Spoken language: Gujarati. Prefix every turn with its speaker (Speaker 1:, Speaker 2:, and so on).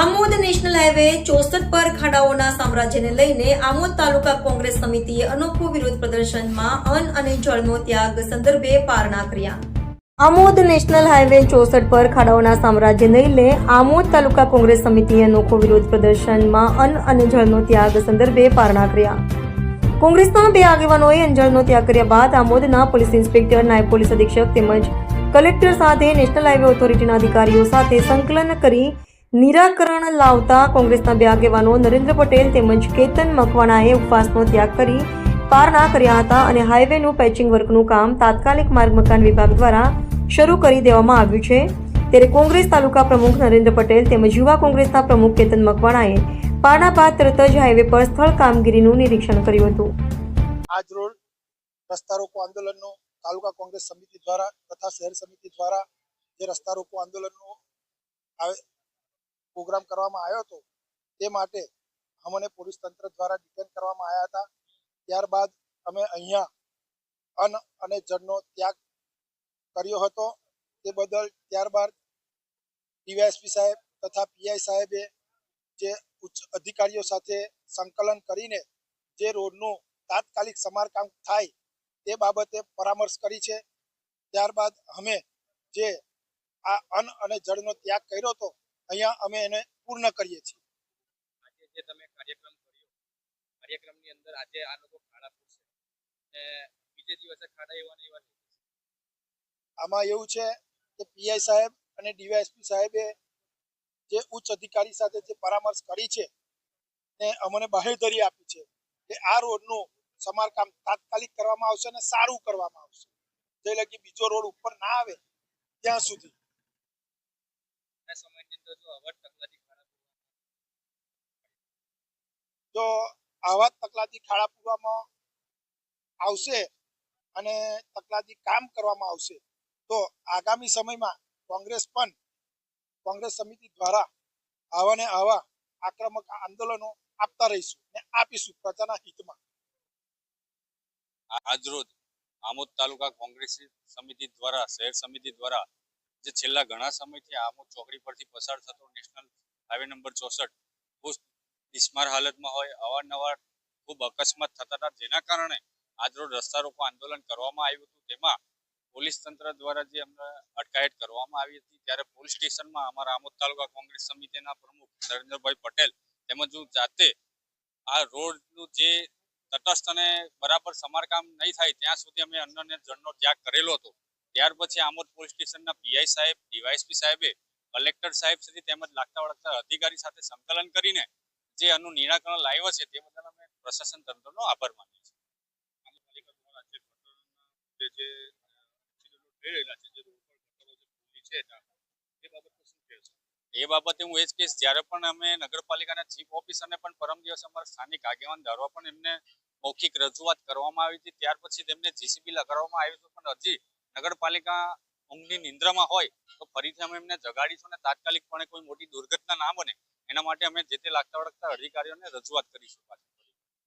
Speaker 1: આમોદ નેશનલ હાઈવે ચોસઠ પર ખાડાઓના સામ્રાજ્યને લઈને આમોદ તાલુકા કોંગ્રેસ સમિતિએ અનોખો વિરોધ પ્રદર્શનમાં અન્ન અને જળનો ત્યાગ સંદર્ભે પારણા કર્યા. આમોદ નેશનલ હાઈવે ચોસઠ પર ખાડાઓના સામ્રાજ્યને લઈને આમોદ તાલુકા કોંગ્રેસ સમિતિએ અનોખો વિરોધ પ્રદર્શનમાં અન્ન અને જળનો ત્યાગ સંદર્ભે પારણા કર્યા. કોંગ્રેસના બે આગેવાનોએ અંજળનો ત્યાગ કર્યા બાદ આમોદના પોલીસ ઇન્સ્પેક્ટર, નાયબ પોલીસ અધિક્ષક તેમજ કલેક્ટર સાથે નેશનલ હાઈવે ઓથોરિટીના અધિકારીઓ સાથે સંકલન કરી નિરાકરણ લાવતા કોંગ્રેસના બે આગેવાનો નરેન્દ્ર પટેલ તેમજ કેતન મકવાણાએ ઉપવાસનો ત્યાગ કરી પારણા કર્યા હતા અને હાઈવેનું પેચિંગ વર્કનું કામ તાત્કાલિક માર્ગ મકાન વિભાગ દ્વારા શરૂ કરી દેવામાં આવ્યું છે. ત્યારે કોંગ્રેસ તાલુકા પ્રમુખ નરેન્દ્ર પટેલ તેમજ યુવા કોંગ્રેસના પ્રમુખ કેતન મકવાણાએ પારણા બાદ તરત જ હાઈવે પર સ્થળ કામગીરીનું નિરીક્ષણ કર્યું હતું.
Speaker 2: આજ રોજ રસ્તા રોકો આંદોલનનો તાલુકા કોંગ્રેસ સમિતિ દ્વારા તથા શહેર સમિતિ દ્વારા જે રસ્તા રોકો આંદોલનનો પ્રોગ્રામ કરવામાં આવ્યો હતો, તે માટે અમને પોલીસ તંત્ર દ્વારા ડિટેન કરવામાં આવ્યા હતા. ત્યારબાદ અમે અહીંયા અન્ન અને જળનો ત્યાગ કર્યો હતો. તે બદલ ત્યારબાદ ડીવાયએસપી સાહેબ તથા પીઆઈ સાહેબે જે ઉચ્ચ અધિકારીઓ સાથે સંકલન કરીને જે રોડનું તાત્કાલિક સમારકામ થાય તે બાબતે પરામર્શ કરી છે. ત્યારબાદ અમે જે આ અન્ન અને જળનો ત્યાગ કર્યો હતો અહીંયા અમે એને પૂર્ણ કરીએ છીએ.
Speaker 3: આજે જે તમે કાર્યક્રમ કર્યો કાર્યક્રમની અંદર આજે આ લોકો ખાડા પૂરશે. ને બીજે દિવસે ખાડા એવા ને એવા
Speaker 2: આમાં એવું છે કે પીઆઈ સાહેબ અને ડીવાયએસપી સાહેબે જે ઉચ્ચ અધિકારી સાથે જે પરામર્શ કરી છે ને અમને બાહેધરી આપી છે કે આ રોડનું સમારકામ તાત્કાલિક કરવામાં આવશે અને સારું કરવામાં આવશે. જે લગી બીજો રોડ ઉપર ના આવે ત્યાં સુધી
Speaker 3: જો
Speaker 2: આવા તકલાદી ખાડા પૂરવામાં આવશે અને તકલાદી કામ કરવામાં આવશે તો આગામી સમયમાં કોંગ્રેસ પણ કોંગ્રેસ સમિતિ દ્વારા આવા ને આવા આક્રમક આંદોલનો આપતા રહીશું ને આપીશું પ્રજાના હિતમાં.
Speaker 4: આજરોજ આમોદ તાલુકા કોંગ્રેસ સમિતિ દ્વારા શહેર સમિતિ દ્વારા જે છેલ્લા ઘણા સમયથી આમોદ ચોકડી પરથી પસાર થતો નેશનલ હાઈવે નંબર ચોસઠ ખૂબ બિસ્માર હાલતમાં હોય, અવારનવાર ખૂબ અકસ્માત થતા હતા. જેના કારણે આજરોજ રસ્તા રોકો આંદોલન કરવામાં આવ્યું હતું. તેમાં પોલીસ તંત્ર દ્વારા જે અમને અટકાયત કરવામાં આવી હતી, ત્યારે પોલીસ સ્ટેશનમાં અમારા આમોદ તાલુકા કોંગ્રેસ સમિતિના પ્રમુખ નરેન્દ્રભાઈ પટેલ તેમજ હું જાતે આ રોડનું જે તટસ્થ અને બરાબર સમારકામ નહીં થાય, ત્યાં સુધી અમે અન્ન અને જળનો ત્યાગ કરેલો હતો. ત્યાર પછી આમોદ પોલીસ સ્ટેશનના પીઆઈ સાહેબ ડીવાયસપી સાહેબે કલેક્ટર સાહેબ સુધી તેમજ લાગતા વળગતા અધિકારી સાથે સંકલન કરીને જે આનું નિરાકરણ લાવ્યો છે તે બદલ અમે પ્રશાસન તંત્રનો આભાર માનીએ છીએ. એ બાબતે હું એ જ કહીશ જ્યારે પણ અમે નગરપાલિકાના ચીફ ઓફિસરને પણ પરમ દિવસ અમારા સ્થાનિક આગેવાન દ્વારા પણ એમને મૌખિક રજૂઆત કરવામાં આવી હતી ત્યાર પછી તેમને જીસીબી લગાડવામાં આવ્યું હતું પણ હજી નગરપાલિકા ઊંઘની નિંદ્રામાં હોય તો ફરીથી અમે એમને જગાડીશું અને તાત્કાલિકપણે કોઈ મોટી દુર્ઘટના ના બને. એના માટે અમે જે તે લાગતા વળગતા અધિકારીઓને રજૂઆત કરીશું પાછી